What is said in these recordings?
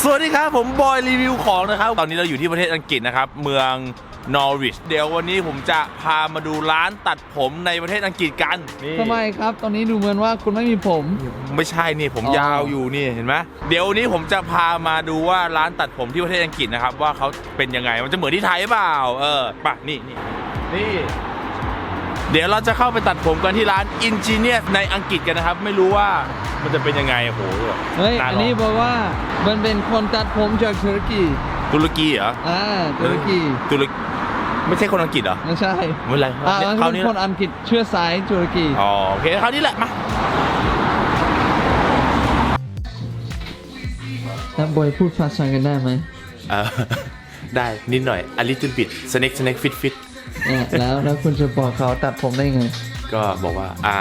สวัสดีครับ ผมบอยรีวิวของนะครับ ตอนนี้เราอยู่ที่ประเทศอังกฤษนะครับ เมืองนอริชเดี๋ยววันนี้ผมจะพามาดูร้านตัดผมในประเทศอังกฤษกันนี่ทำไมครับ ตอนนี้ดูเหมือนว่าคุณไม่มีผม ไม่ใช่นี่ผมอ๋อยาวอยู่นี่เห็นไหมเดี๋ยววันนี้ผมจะพามาดูว่าร้านตัดผมที่ประเทศอังกฤษนะครับว่าเขาเป็นยังไงมันจะเหมือนที่ไทยหรือเปล่าเออป่ะนี่นี่นี่ เดี๋ยวเราจะเข้าไปตัดผมกันที่ร้าน Ingenious ในอังกฤษกันนะครับ ไม่รู้ว่ามันจะเป็นยังไงโอ้โหเฮ้ยาอันลงนี้บอกว่ามันเป็นคนตัดผมจากตุรกีตุรกีเหรออ่าตุรกีตุรกไม่ใช่คนอังกฤษเหรอไม่ใช่ไม่เป็นไรอ่าเนี่ยมันคราวเป็นนี้คนอังกฤษเชื้อสายตุรกีอ๋อโอเคคราวนี้แหละมาแล้วบอยพูดภาษากันได้ไหมเออได้นิดหน่อยอลิจิบิดสเน็กสเน็กฟิตฟิต เนี่ยแล้วแล้วคุณจะบอกเขาตัดผมได้ไง ก็บอกว่า อ่า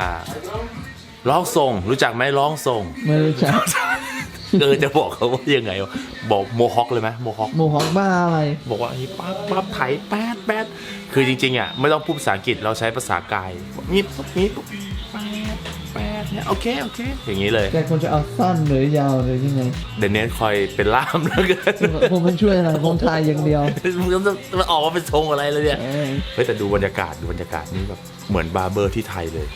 ร้องทรงรู้จักไหมร้องทรงไม่รู้จักเออจะบอกเขาว่ายังไงวะบอกโมฮอคเลยไหมโมฮอคโมฮอคบ้าอะไร บอกว่าอันนี้ปั๊บปั๊บไถแป๊ดแป๊ดคือจริงๆอะไม่ต้องพูดภาษาอังกฤษเราใช้ภาษากายนี่ปุ๊ โอเค โอเค อย่างนี้เลย แต่คุณจะเอาสั้นหรือยาวหรือยังไง เดนเนสคอยเป็นล่ามแล้วกันผมไม่ช่วยอะไรผมทายอย่างเดียวมันจะมันออกมาเป็นทรงอะไรเลยเนี่ยเออเฮ้ยแต่ดูบรรยากาศดูบรรยากาศนี่แบบเหมือนบาร์เบอร์ที่ไทยเลย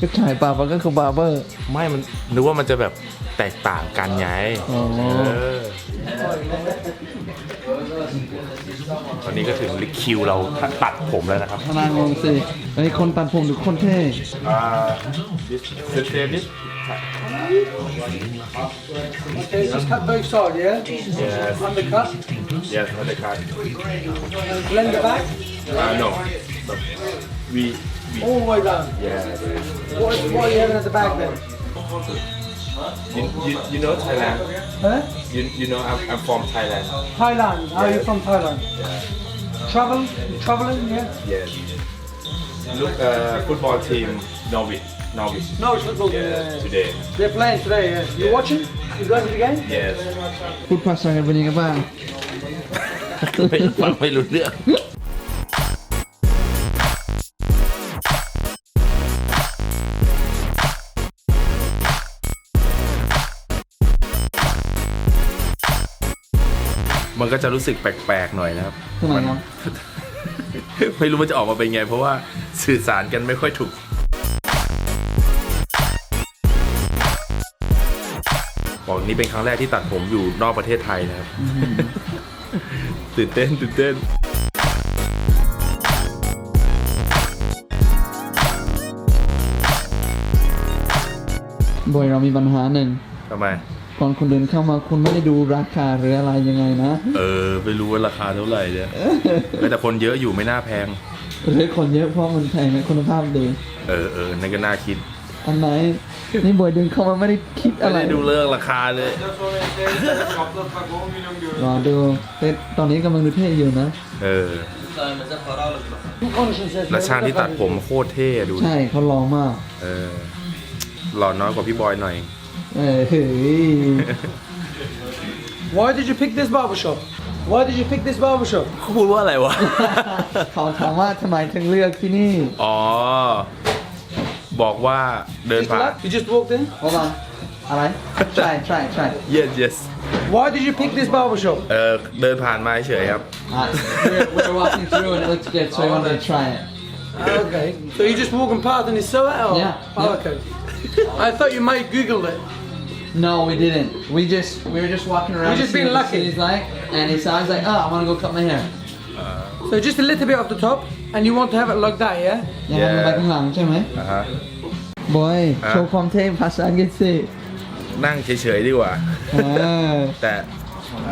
ก็ถ่ายปากมันก็คือบาร์เบอร์ ไม่มันนึกว่ามันจะแบบแตกต่างกันไง อ๋อ เออ ตอนนี้ก็ถึงลิคิวเราตัดผมแล้วนะครับพนางงสิไอ้ยคนตัดผมหรือคนเท่อ่า this this David Okay, just cut both sides, yeah? yes Undercut, yes on the card blend it back, uh, no we we all the way down. yeah What, what are you having at the back then? you, you, you know Thailand Huh? you, you know I'm, I'm from Thailand Thailand. How are you from Thailand? Travel? You traveling, yeah? yes look uh, football team Norwich Norwich No, it's football. yeah Yeah. today They're playing today, yeah. You watching? You going to the game? yes พูดภาษากันเป็นยังไงบ้าง ไม่ฟังไม่รู้เรื่อง มันก็จะรู้สึกแปลกๆหน่อยนะครับทำไมครับ ไม่รู้ว่าจะออกมาเป็นไง เพราะว่าสื่อสารกันไม่ค่อยถูก บอกนี่เป็นครั้งแรกที่ตัดผมอยู่นอกประเทศไทยนะครับ ตื่นเต้นตื่นเต้น บอยเรามีปัญหาหนึ่งทำไม ก่อนคุณเดินเข้ามาคุณไม่ได้ดูราคาหรืออะไรยังไงนะ เออไม่รู้ว่าราคาเท่าไหร่เนี่ยเออแต่คนเยอะอยู่ไม่น่าแพงหรือคนเยอะเพราะมันแพงและคุณภาพดี เออเออนั่นก็น่าคิด อันไหนนี่บอยเดินเข้ามาไม่ได้คิดไม่อะไรได้ดูเรื่องราคาเลย รอดูแต่ตอนนี้กำลังดูเท่อยู่นะ เออ Conscience says และช่างที่ตัดผมโคตรเท่ดูดิใช่เขาลองมาก เออหล่อน้อยกว่าพี่บอยหน่อยเออเฮ้ย Why did you pick this barber shop? Why did you pick this barber shop? เขาพูดว่าอะไรวะ เขาถามว่าทำไมถึงเลือกที่นี่ อ๋อ บอกว่าเดิน Just ผ่าน luck? You just walked in? เพราะว่าอะไร ใช่ใช่ใช่ yes yes Why did you pick this barber shop? เออเดินผ่านมาเฉยครับ อ่ะ we're, we're walking through and it looks good so I wanted to try it Okay. So you just walking past and you saw it? Or? Yeah, Oh, yeah. okay. I thought you might Google it. No, we didn't. We just we were just walking around. We just seeing being what the lucky. city's like, and he saw. I was like, oh, I want to go cut my hair. So just a little bit off the top, and you want to have it like that, yeah? ยังไงไปข้างหลังใช่ไหม อ่าฮะ บอย อ่ะ โชว์ความเท่ภาษาอังกฤษสิ นั่งเฉยๆดีกว่า เออ แต่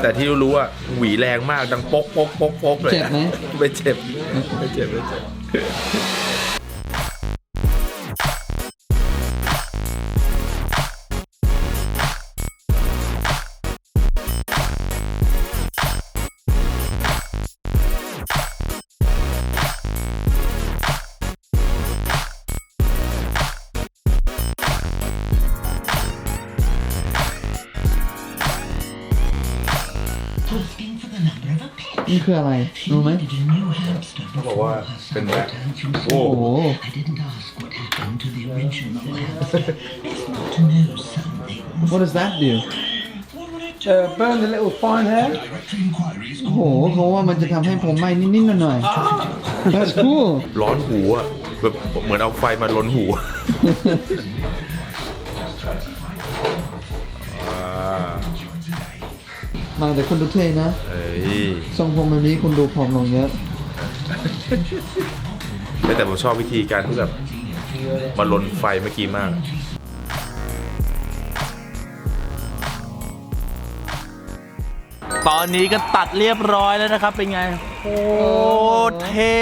แต่ที่รู้ๆอ่ะหวีแรงมากดังโป๊กโป๊กโป๊กโป๊กเลย เจ็บไหม ไม่เจ็บไม่เจ็บไม่เจ็บ นี่คืออะไร รู้ไหม เขาบอกว่าเป็นแบบโอ้โห I didn't ask what happened to the original house. Best not to know something. What does that do What would it uh, burn the little fine hair. โอ้โหเขาว่ามันจะทำให้ผมไหม้นิดๆหน่อยๆ That's cool ร้อนหูอะแบบเหมือนเอาไฟมาลนหูอ่า มาแต่คนดูเท่นะเอ้ยทรงผมแบบนี้คุณดูผอมลงเยอะแต่ผมชอบวิธีการที่แบบมาลนไฟเมื่อกี้มาก ตอนนี้ก็ตัดเรียบร้อยแล้วนะครับ เป็นไงโอ้เท่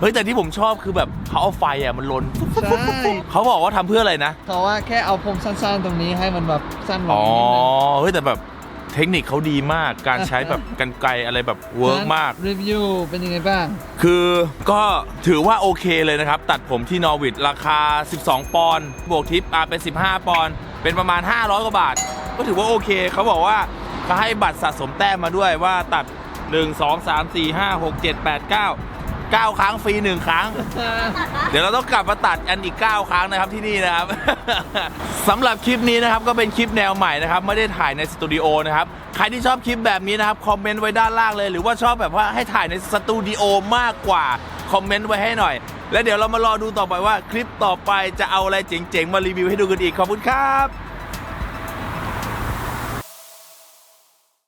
เฮ้ยแต่ที่ผมชอบคือแบบเขาเอาไฟอะมันลนใช่ เขาบอกว่าทำเพื่ออะไรนะเขาว่าแค่เอาผมสั้นๆตรงนี้ให้มันแบบสั้นลงอ๋อนิดนึง เฮ้ยแต่แบบ เทคนิคเขาดีมากการใช้แบบกันไกรอะไรแบบเวิร์กมาก รีวิวเป็นยังไงบ้าง คือก็ถือว่าโอเคเลยนะครับ ตัดผมที่นอร์วิทราคา 12 ปอนด์บวกทิปอาเป็น 15 ปอนด์เป็นประมาณ 500 กว่าบาท ก็ถือว่าโอเค เขาบอกว่าเขาให้บัตรสะสมแต้มมาด้วยว่าตัด 1 2 3 4 5 6 7 8 9 9 ครั้งฟรี 1 ครั้ง เดี๋ยวเราต้องกลับมาตัดอันอีก 9 ครั้งนะครับที่นี่นะครับ สำหรับคลิปนี้นะครับก็เป็นคลิปแนวใหม่นะครับไม่ได้ถ่ายในสตูดิโอนะครับใครที่ชอบคลิปแบบนี้นะครับคอมเมนต์ไว้ด้านล่างเลย หรือว่าชอบแบบว่าให้ถ่ายในสตูดิโอมากกว่าคอมเมนต์ไว้ให้หน่อย แล้วเดี๋ยวเรามารอดูต่อไปว่าคลิปต่อไปจะเอาอะไรเจ๋งๆมารีวิวให้ดูกันอีกขอบคุณครับ